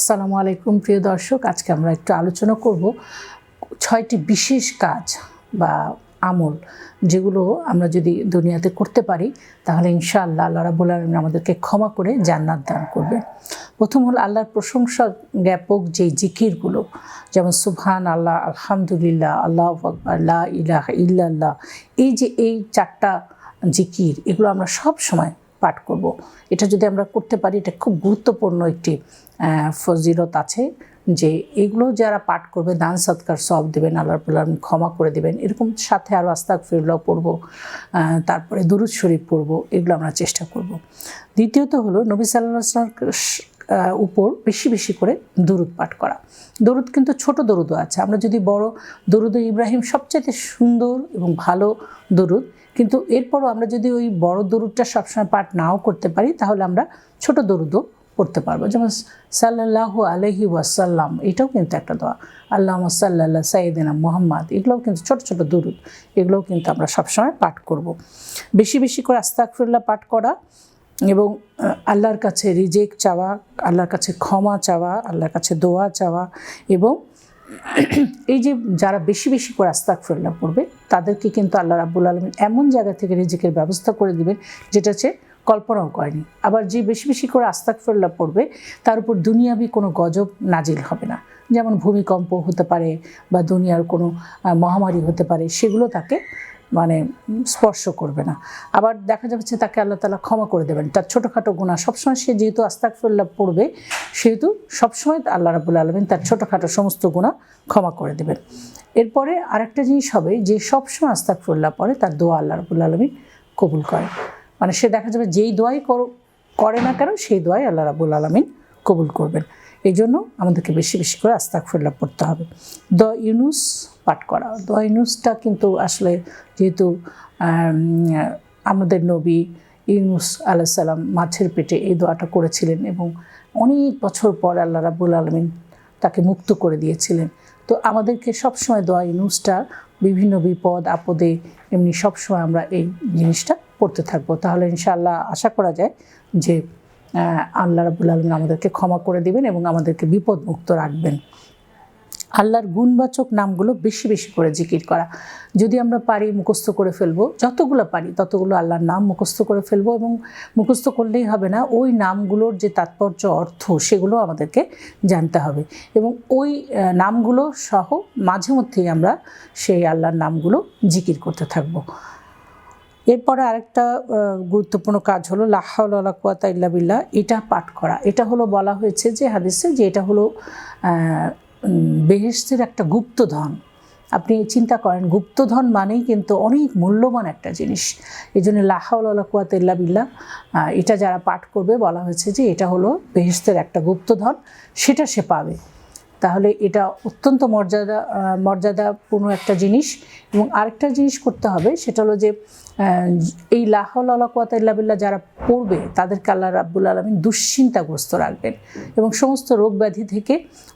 আসসালামু আলাইকুম, প্রিয় দর্শক। আজকে আমরা একটু আলোচনা করব ছয়টি বিশেষ কাজ বা আমল যেগুলো আমরা যদি দুনিয়াতে করতে পারি, তাহলে ইনশাআল্লাহ আল্লাহ রাবুল আলমিন আমাদেরকে ক্ষমা করে জান্নাত দান করবে। প্রথম হলো আল্লাহর প্রশংসা জ্ঞাপক যে জিকিরগুলো, যেমন সুবহান আল্লাহ আলহামদুলিল্লাহ, আল্লাহ লা ইলাহ ইল্লাল্লাহ, এই যে এই চারটা জিকির, এগুলো আমরা সব সময় পাঠ করব। এটা যদি আমরা করতে পারি, এটা খুব গুরুত্বপূর্ণ একটি ফজিরত ফজিলত আছে যে এগুলো যারা পাঠ করবে, দান, সৎকার সব দেবেন, আল্লাহ আলামিন ক্ষমা করে দেবেন এরকম সাথে আরও আস্তাক ফিরলাও পড়ব তারপরে দুরুদ শরীফ পড়ব, এগুলো আমরা চেষ্টা করব। দ্বিতীয়ত হলো নবী সাল্লাহ উপর বেশি বেশি করে দরুদ পাঠ করা। দরুদ কিন্তু ছোট দরুদও আছে। আমরা যদি বড় দরুদ ইব্রাহিম সবচেয়ে সুন্দর এবং ভালো দরুদ, কিন্তু এরপরও আমরা যদি ওই বড় দরুদটা সবসময় পাঠ নাও করতে পারি, তাহলে আমরা ছোট দরুদও পড়তে পারব। যেমন সাল্লাহ আলহি ওয়াসাল্লাম, এটাও কিন্তু একটা দোয়া। আল্লাহ সাল্লাহ সাইদিনা মোহাম্মদ, এগুলোও কিন্তু ছোট ছোট দরুদ, এগুলোও কিন্তু আমরা সবসময় পাঠ করব। বেশি বেশি করে আস্তাকফিরুল্লাহ পাঠ করা এবং আল্লাহর কাছে রিজেক চাওয়া, আল্লাহর কাছে ক্ষমা চাওয়া, আল্লাহর কাছে দোয়া চাওয়া এবং এই যে যারা বেশি বেশি করে আস্তাকফিরুল্লাহ পড়বে, তাদেরকে কিন্তু আল্লাহ রাব্বুল আলমিন এমন জায়গা থেকে রিজিকের ব্যবস্থা করে দিবেন, যেটা হচ্ছে কল্পনাও করেনি। আবার যে বেশি বেশি করে আস্তাক আস্তাকফিরুল্লাহ পড়বে, তার উপর দুনিয়াবি কোনো গজব নাজিল হবে না। যেমন ভূমিকম্প হতে পারে বা দুনিয়ার কোনো মহামারী হতে পারে, সেগুলো তাকে মানে স্পর্শ করবে না। আবার দেখা যাচ্ছে তাকে আল্লাহ তালা ক্ষমা করে দেবেন। তার ছোটোখাটো গুণা সবসময় সে যেহেতু আস্তাকফিরুল্লাহ পড়বে, সেহেতু সবসময় আল্লাহ রাবুল আলমিন তার ছোটোখাটো সমস্ত গুণা ক্ষমা করে দেবেন। এরপরে আরেকটা জিনিস হবে যে, সবসময় আস্তাকফিরুল্লাহ পড়ে, তার দোয়া আল্লাহ রাবুল আলমিন কবুল করে। মানে সে দেখা যাবে যেই দোয়াই করো- না কেন, সেই দোয়াই আল্লাহ রাবুল আলমিন কবুল করবেন। এই জন্য আমাদেরকে বেশি বেশি করে আস্তাকফিরুল্লাহ পড়তে হবে। দ ইউনুস পাঠ করা। দ ইউনুসটা কিন্তু আসলে যেহেতু আমাদের নবী ইউনুস আলাইসাল্লাম মাছের পেটে এই দোয়াটা করেছিলেন এবং অনেক বছর পর আল্লাহ রাবুল আলমিন তাকে মুক্ত করে দিয়েছিলেন। তো আমাদেরকে সবসময় দোয়া ইউনুসটা বিভিন্ন বিপদ, আপদে এমনি সবসময় আমরা এই জিনিসটা পড়তে থাকব। তাহলে ইনশাআল্লাহ আশা করা যায় যে আল্লাহ রাবুল আলমিন আমাদেরকে ক্ষমা করে দিবেন এবং আমাদেরকে বিপদ মুক্ত রাখবেন। আল্লাহর গুণবাচক নামগুলো বেশি বেশি করে জিকির করা। যদি আমরা পারি মুখস্থ করে ফেলব, যতগুলো পারি ততগুলো আল্লাহর নাম মুখস্থ করে ফেলব এবং মুখস্থ করলেই হবে না, ওই নামগুলোর যে তাৎপর্য অর্থ সেগুলো আমাদেরকে জানতে হবে এবং ওই নামগুলো সহ মাঝে মধ্যেই আমরা সেই আল্লাহর নামগুলো জিকির করতে থাকব। এরপরে আরেকটা গুরুত্বপূর্ণ কাজ হলো লাহাউল্লা কুয়াতা ইল্লা বিল্লাহ, এটা পাঠ করা। এটা হলো বলা হয়েছে যে হাদিসে যে এটা হলো বেহেশতের একটা গুপ্তধন। আপনি চিন্তা করেন গুপ্তধন মানেই কিন্তু অনেক মূল্যবান একটা জিনিস। এই জন্য লাহাউল্লা কুয়াতা আহ, এটা যারা পাঠ করবে বলা হয়েছে যে এটা হলো বেহেশতের একটা গুপ্তধন সেটা সে পাবে। তাহলে এটা অত্যন্ত মর্যাদা মর্যাদাপূর্ণ একটা জিনিস। এবং আরেকটা জিনিস করতে হবে সেটা হলো যে এই লাহল্লাহ যারা পড়বে, তাদেরকে আল্লাহ রাব্বুল আলমিন দুশ্চিন্তাগ্রস্ত রাখবেন এবং সমস্ত রোগ ব্যাধি থেকে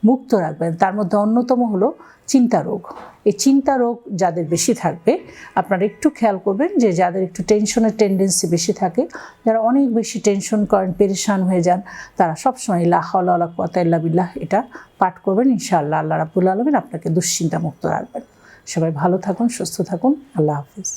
মুক্ত রাখবেন। তার মধ্যে অন্যতম হলো চিন্তা রোগ। এই চিন্তা রোগ যাদের বেশি থাকবে, আপনারা একটু খেয়াল করবেন যে যাদের একটু টেনশনের টেন্ডেন্সি বেশি থাকে, যারা অনেক বেশি টেনশন করেন, পেরেশান হয়ে যান, তারা সবসময় লাহল্লাহ বিল্লাহ এটা পাঠ করবেন। ইনশাআল্লাহ আল্লাহ রাবুল আলমিন আপনাকে দুশ্চিন্তা মুক্ত রাখবেন। সবাই ভালো থাকুন, সুস্থ থাকুন। আল্লাহ হাফিজ।